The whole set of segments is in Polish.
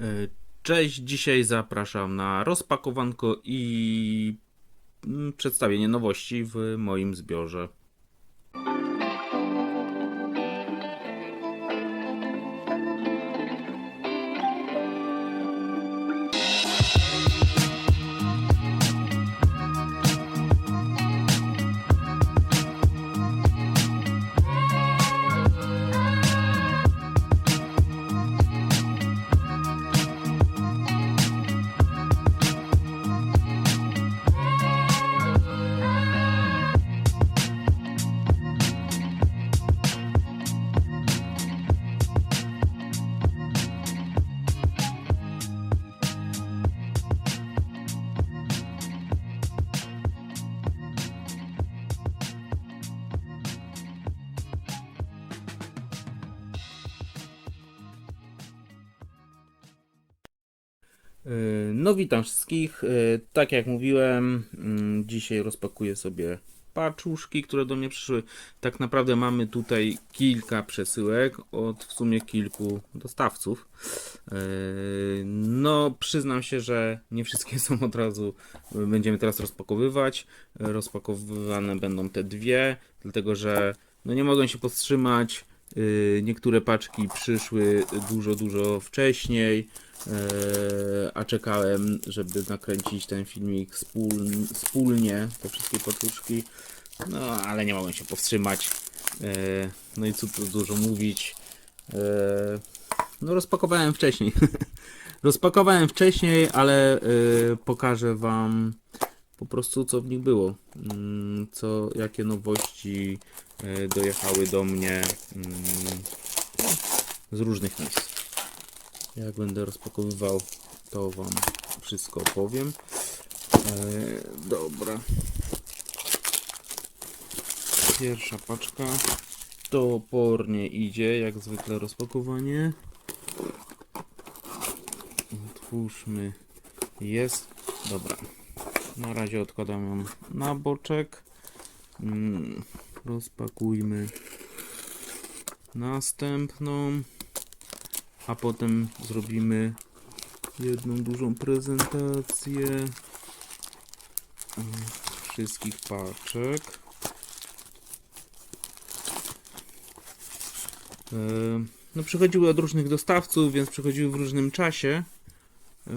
E, Cześć, dzisiaj zapraszam na rozpakowanko i mm, przedstawienie nowości w moim zbiorze. No witam wszystkich. E, Tak jak mówiłem, mm, dzisiaj rozpakuję sobie paczuszki, które do mnie przyszły. Tak naprawdę mamy tutaj kilka przesyłek od w sumie kilku dostawców. E, No przyznam się, że nie wszystkie są od razu, będziemy teraz rozpakowywać. E, Rozpakowywane będą te dwie, dlatego że no nie mogłem się powstrzymać. E, Niektóre paczki przyszły dużo, dużo wcześniej. Eee, a czekałem, żeby nakręcić ten filmik wspól- wspólnie, te wszystkie paczuszki. No, ale nie mogłem się powstrzymać. Eee, no i co tu dużo mówić. No, rozpakowałem wcześniej. rozpakowałem wcześniej, ale pokażę Wam po prostu, co w nich było. Mm, Co, jakie nowości e, dojechały do mnie mm, z różnych miejsc. Jak będę rozpakowywał, to Wam wszystko opowiem. E, dobra. Pierwsza paczka. Topornie idzie, jak zwykle rozpakowanie. Otwórzmy. Jest. Dobra. Na razie odkładam ją na boczek. Mm, rozpakujmy następną a potem zrobimy jedną dużą prezentację wszystkich paczek. E, No przychodziły od różnych dostawców, więc przychodziły w różnym czasie. E,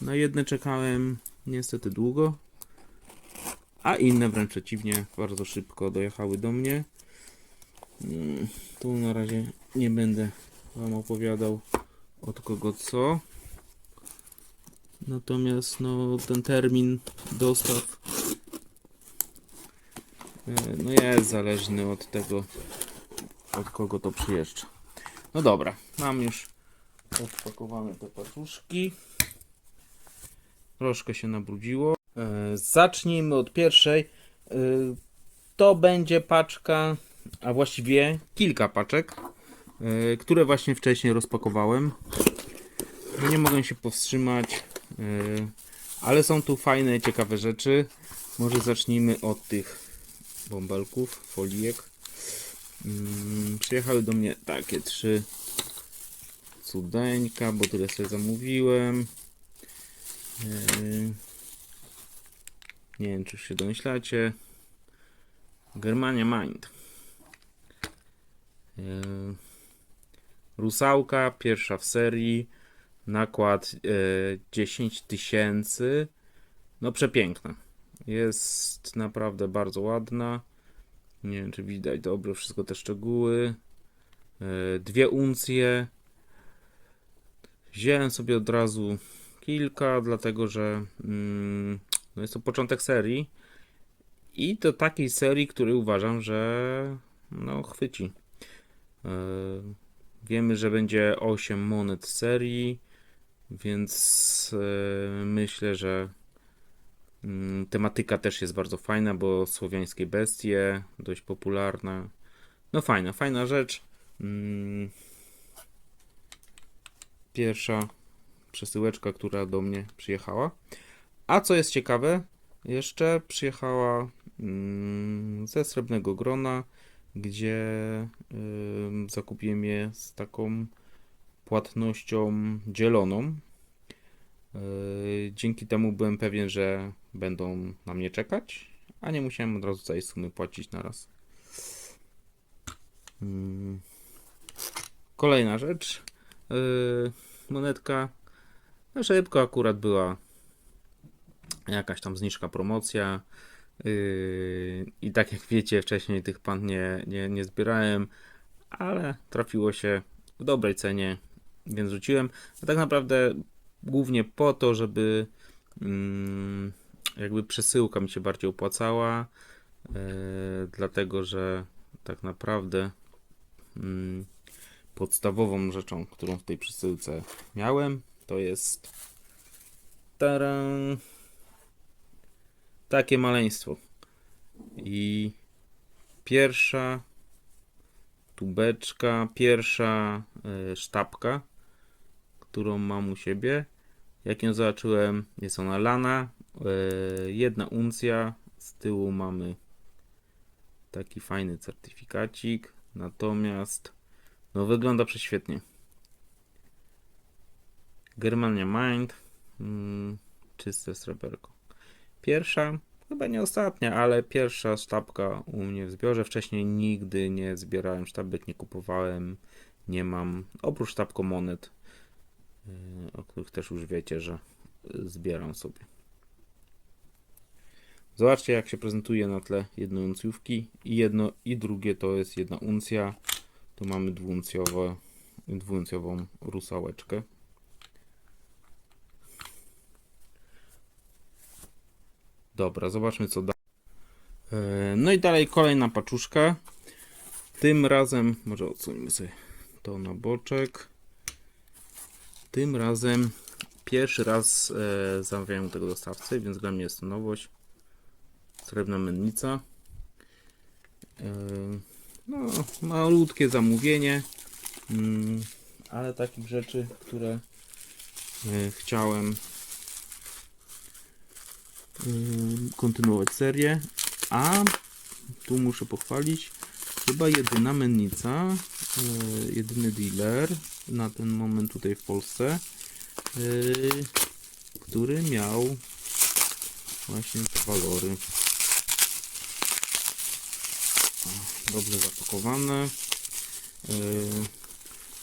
Na jedne czekałem niestety długo, a inne wręcz przeciwnie, bardzo szybko dojechały do mnie. Mm, Tu na razie nie będę Wam opowiadał od kogo co. Natomiast no, ten termin dostaw e, no jest zależny od tego, od kogo to przyjeżdża. No dobra, mam już odpakowane te paczuszki. Troszkę się nabrudziło. E, Zacznijmy od pierwszej. E, To będzie paczka, a właściwie kilka paczek e, które właśnie wcześniej rozpakowałem. No nie mogę się powstrzymać, ale są tu fajne, ciekawe rzeczy. Może zacznijmy od tych bąbelków, folijek. Mm, Przyjechały do mnie takie trzy cudeńka, bo tyle sobie zamówiłem. E, Nie wiem, czy się domyślacie. Germania Mind. E, Rusałka, pierwsza w serii, nakład e, 10 tysięcy. No przepiękna. Jest naprawdę bardzo ładna. Nie wiem, czy widać dobrze wszystko te szczegóły. Dwie uncje. Wziąłem sobie od razu kilka, dlatego że mm, no jest to początek serii. I do takiej serii, której uważam, że no chwyci. E, Wiemy, że będzie 8 monet serii, więc e, myślę, że mm, tematyka też jest bardzo fajna, bo słowiańskie bestie, dość popularna. No fajna, fajna rzecz. Mm, Pierwsza przesyłeczka, która do mnie przyjechała. A co jest ciekawe, jeszcze przyjechała mm, ze Srebrnego Grona, gdzie zakupiłem je z taką płatnością dzieloną. Yy, Dzięki temu byłem pewien, że będą na mnie czekać, a nie musiałem od razu całej sumy płacić na raz. Kolejna rzecz. Yy, Monetka. Na szybko akurat była jakaś tam zniżka, promocja. Yy, I tak jak wiecie, wcześniej tych pan nie, nie, nie zbierałem, ale trafiło się w dobrej cenie, więc rzuciłem. A tak naprawdę głównie po to, żeby mm, jakby przesyłka mi się bardziej opłacała, yy, dlatego że tak naprawdę mm, podstawową rzeczą, którą w tej przesyłce miałem, to jest taran, takie maleństwo. I pierwsza tubeczka, pierwsza y, sztabka, którą mam u siebie. Jak ją zobaczyłem, jest ona lana, y, jedna uncja. Z tyłu mamy taki fajny certyfikacik. Natomiast no wygląda prześwietnie. Germania Mind, mm, czyste sreberko. Pierwsza, chyba nie ostatnia, ale pierwsza sztabka u mnie w zbiorze. Wcześniej nigdy nie zbierałem sztabek, nie kupowałem, nie mam. Oprócz sztabko monet, yy, o których też już wiecie, że zbieram sobie. Zobaczcie, jak się prezentuje na tle jednouncjówki. I jedno i drugie to jest jedna uncja. Tu mamy dwuuncjowe, dwuuncjową rusałeczkę. Dobra, zobaczmy co da. E, No i dalej kolejna paczuszka. Tym razem, może odsuńmy sobie to na boczek. Tym razem pierwszy raz e, zamawiałem tego dostawcy, więc dla mnie jest to nowość. Srebrna mennica. E, no, malutkie zamówienie, mm, ale takich rzeczy, które e, chciałem kontynuować serię. A tu muszę pochwalić, chyba jedyna mennica, y, jedyny dealer na ten moment tutaj w Polsce, y, który miał właśnie te walory. Dobrze zapakowane. Y,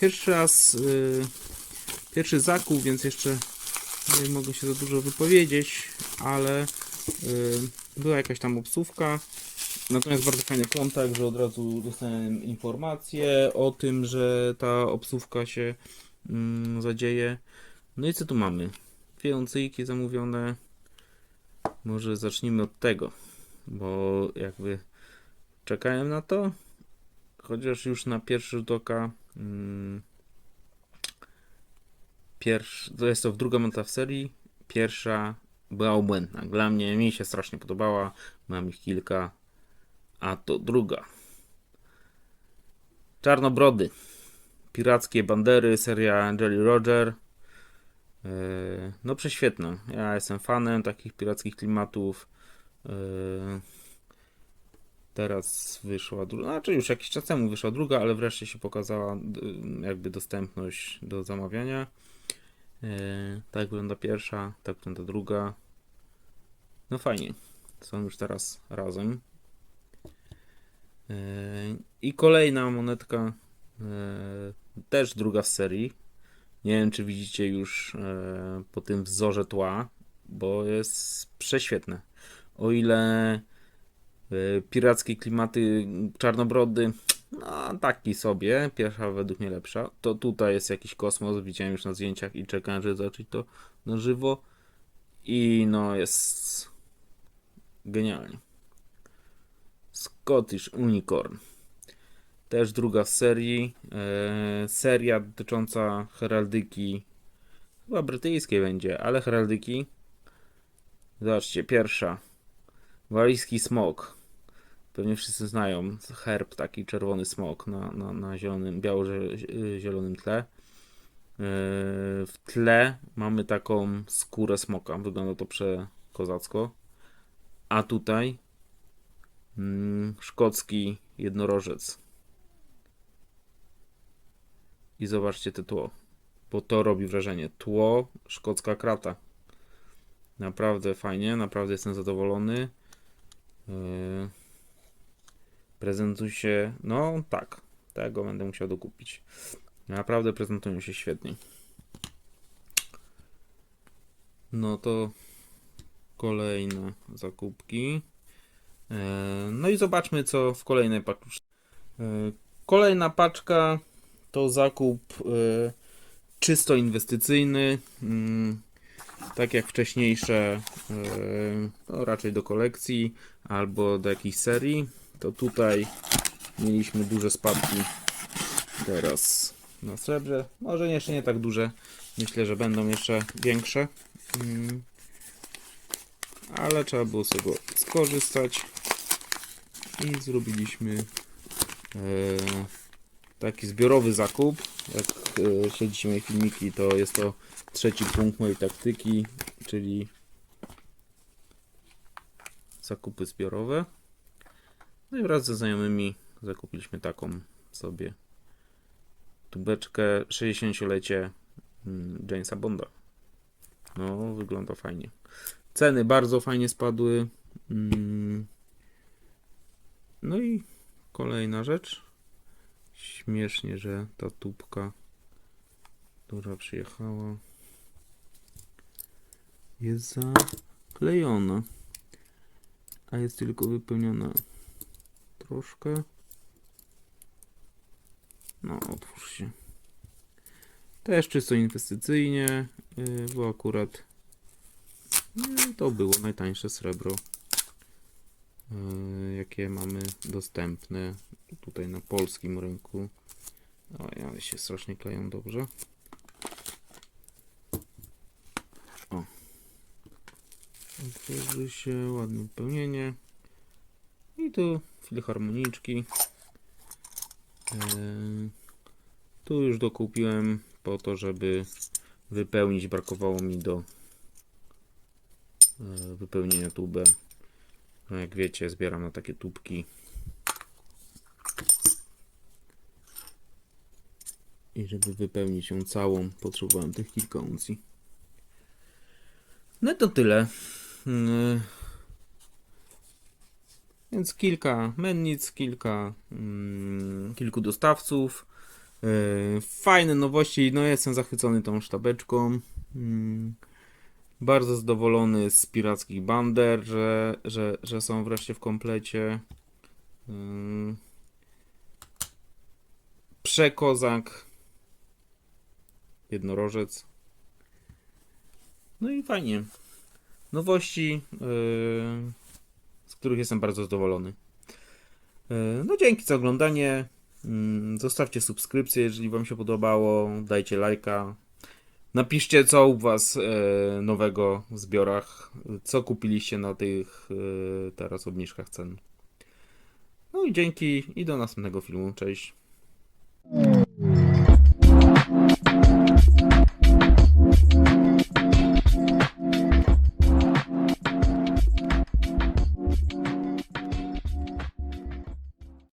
Pierwszy raz, y, pierwszy zakup, więc jeszcze nie mogę się za dużo wypowiedzieć, ale y, była jakaś tam obsówka. Natomiast bardzo fajny kontakt, że od razu dostałem informację o tym, że ta obsówka się mm, zadzieje. No i co tu mamy? Dwie oncyjki zamówione. Może zacznijmy od tego, bo jakby czekałem na to, chociaż już na pierwszy rzut oka mm, Pierwszy, to jest to druga monta w serii. Pierwsza była obłędna. Dla mnie mi się strasznie podobała. Mam ich kilka. A to druga. Czarnobrody. Pirackie bandery, seria Jelly Roger. Yy, No prześwietna. Ja jestem fanem takich pirackich klimatów. Yy, Teraz wyszła druga, znaczy już jakiś czas temu wyszła druga, ale wreszcie się pokazała d- jakby dostępność do zamawiania. Yy, tak wygląda pierwsza, tak wygląda druga. No fajnie. Są już teraz razem. Yy, I kolejna monetka. yy, Też druga z serii. Nie wiem, czy widzicie już po tym wzorze tła, bo jest prześwietne. O ile pirackie klimaty czarnobrody no, taki sobie. Pierwsza według mnie lepsza. To tutaj jest jakiś kosmos. Widziałem już na zdjęciach i czekałem, żeby zobaczyć to na żywo. I no, jest genialnie. Scottish Unicorn. Też druga z serii. E, seria dotycząca heraldyki. Chyba brytyjskiej będzie, ale heraldyki. Zobaczcie, pierwsza. Walijski smok. Pewnie wszyscy znają herb, taki czerwony smok na, na, na zielonym, biało-zielonym tle. Yy, W tle mamy taką skórę smoka. Wygląda to przekozacko. A tutaj mm, szkocki jednorożec. I zobaczcie te tło. bo to robi wrażenie. Tło, szkocka krata. Naprawdę fajnie, naprawdę jestem zadowolony. Yy, Prezentuje się, no tak, tego będę musiał dokupić. Naprawdę prezentują się świetnie. No to kolejne zakupki. E, No i zobaczmy, co w kolejnej paczce. Kolejna paczka to zakup e, czysto inwestycyjny. Mm, Tak jak wcześniejsze, e, no raczej do kolekcji albo do jakiejś serii. To tutaj mieliśmy duże spadki teraz na srebrze. Może jeszcze nie tak duże. Myślę, że będą jeszcze większe. Mm. Ale trzeba było z tego skorzystać. I zrobiliśmy e, taki zbiorowy zakup. Jak e, śledzicie moje filmiki, to jest to trzeci punkt mojej taktyki, czyli zakupy zbiorowe. No i wraz ze znajomymi zakupiliśmy taką sobie tubeczkę 60-lecie mm, Jamesa Bonda. No, wygląda fajnie. Ceny bardzo fajnie spadły. Mm. No i kolejna rzecz. Śmiesznie, że ta tubka, która przyjechała, jest zaklejona, a jest tylko wypełniona troszkę. No, otwórz się. Też czysto inwestycyjnie, yy, bo akurat yy, to było najtańsze srebro, yy, jakie mamy dostępne tutaj na polskim rynku. Oj, ale się strasznie kleją dobrze. O. Otworzy się, ładne wypełnienie. I tu filharmoniczki. Eee, tu już dokupiłem po to, żeby wypełnić. Brakowało mi do e, wypełnienia tubę. No jak wiecie, zbieram na takie tubki. I żeby wypełnić ją całą, potrzebowałem tych kilka uncji. No to tyle. Więc kilka mennic, kilka, mm, kilku dostawców. Yy, fajne nowości. No, jestem zachwycony tą sztabeczką. Mm, bardzo zadowolony z pirackich bander, że, że, że są wreszcie w komplecie. Yy, przekozak. Jednorożec. No i fajnie. Nowości. Yy, których jestem bardzo zadowolony. E, No dzięki za oglądanie. Mm, Zostawcie subskrypcję, jeżeli Wam się podobało. Dajcie lajka. Napiszcie, co u Was e, nowego w zbiorach. Co kupiliście na tych e, teraz obniżkach cen. No i dzięki i do następnego filmu. Cześć.